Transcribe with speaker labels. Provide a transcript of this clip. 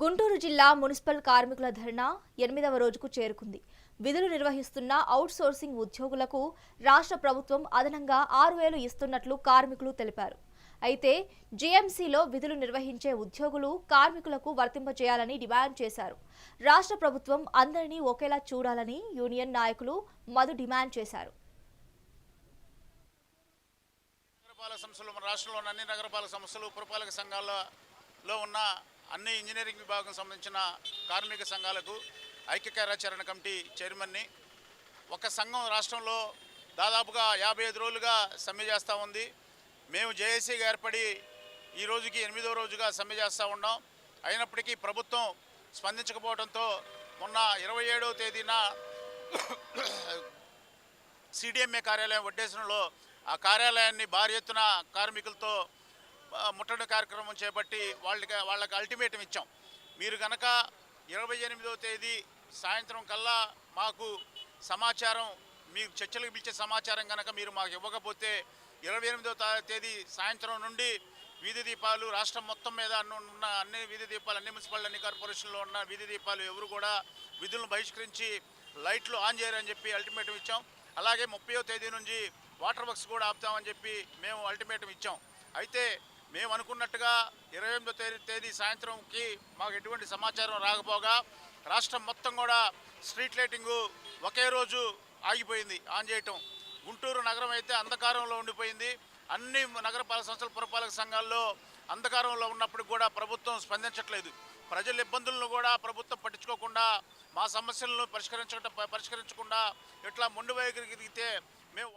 Speaker 1: గుంటూరు జిల్లా మున్సిపల్ కార్మికుల ధర్నా ఎనిమిదవ రోజుకు చేరుకుంది. విధులు నిర్వహిస్తున్న అవుట్ సోర్సింగ్ ఉద్యోగులకు రాష్ట్ర ప్రభుత్వం అదనంగా ఆరు వేలు ఇస్తున్నట్లు కార్మికులు తెలిపారు. అయితే జేఎంసీలో విధులు నిర్వహించే ఉద్యోగులు కార్మికులకు వర్తింపజేయాలని డిమాండ్ చేశారు. రాష్ట్ర ప్రభుత్వం అందరినీ ఒకేలా చూడాలని యూనియన్ నాయకులు మధు డిమాండ్ చేశారు.
Speaker 2: నగరపాలక సంస్థలు మన రాష్ట్రంలోని అన్ని నగరపాలక సంస్థలు పురపాలక సంఘాలలో ఉన్న అన్ని ఇంజనీరింగ్ విభాగం సంబంధించిన కార్మిక సంఘాలకు ఐక్య కార్యాచరణ కమిటీ చైర్మన్ని. ఒక సంఘం రాష్ట్రంలో దాదాపుగా యాభై ఐదు రోజులుగా సమ్మె చేస్తూ ఉంది. మేము జేఏసీగా ఏర్పడి ఈ రోజుకి ఎనిమిదో రోజుగా సమ్మె చేస్తూ ఉన్నాం. అయినప్పటికీ ప్రభుత్వం స్పందించకపోవడంతో మొన్న ఇరవై ఏడవ తేదీన సిడిఎంఏ కార్యాలయం వడ్డేసనలో ఆ కార్యాలయాన్ని భారీ ఎత్తున కార్మికులతో ముట్టడి కార్యక్రమం చేపట్టి వాళ్ళకి వాళ్ళకి అల్టిమేటం ఇచ్చాం. మీరు కనుక ఇరవై ఎనిమిదవ తేదీ సాయంత్రం కల్లా మాకు సమాచారం మీకు చర్చలకు పిలిచే సమాచారం కనుక మీరు మాకు ఇవ్వకపోతే ఇరవై ఎనిమిదవ తేదీ సాయంత్రం నుండి వీధి దీపాలు రాష్ట్రం మొత్తం మీద ఉన్న అన్ని వీధి దీపాలు అన్ని మున్సిపల్ అన్ని కార్పొరేషన్లో ఉన్న వీధి దీపాలు ఎవరు కూడా విధులను బహిష్కరించి లైట్లు ఆన్ చేయరని చెప్పి అల్టిమేటం ఇచ్చాం. అలాగే ముప్పయో తేదీ నుంచి వాటర్ వర్క్స్ కూడా ఆపుతామని చెప్పి మేము అల్టిమేటం ఇచ్చాం. అయితే మేము అనుకున్నట్టుగా ఇరవై ఎనిమిదో తేదీ తేదీ సాయంత్రంకి మాకు ఎటువంటి సమాచారం రాకపోగా రాష్ట్రం మొత్తం కూడా స్ట్రీట్ లైటింగు ఒకే రోజు ఆగిపోయింది ఆన్ చేయటం. గుంటూరు నగరం అయితే అంధకారంలో ఉండిపోయింది. అన్ని నగరపాలక సంస్థల పురపాలక సంఘాల్లో అంధకారంలో ఉన్నప్పుడు కూడా ప్రభుత్వం స్పందించట్లేదు. ప్రజల ఇబ్బందులను కూడా ప్రభుత్వం పట్టించుకోకుండా మా సమస్యలను పరిష్కరించకుండా పరిష్కరించకుండా ఇట్లా మొండి వైఖరికి దిగితే మేము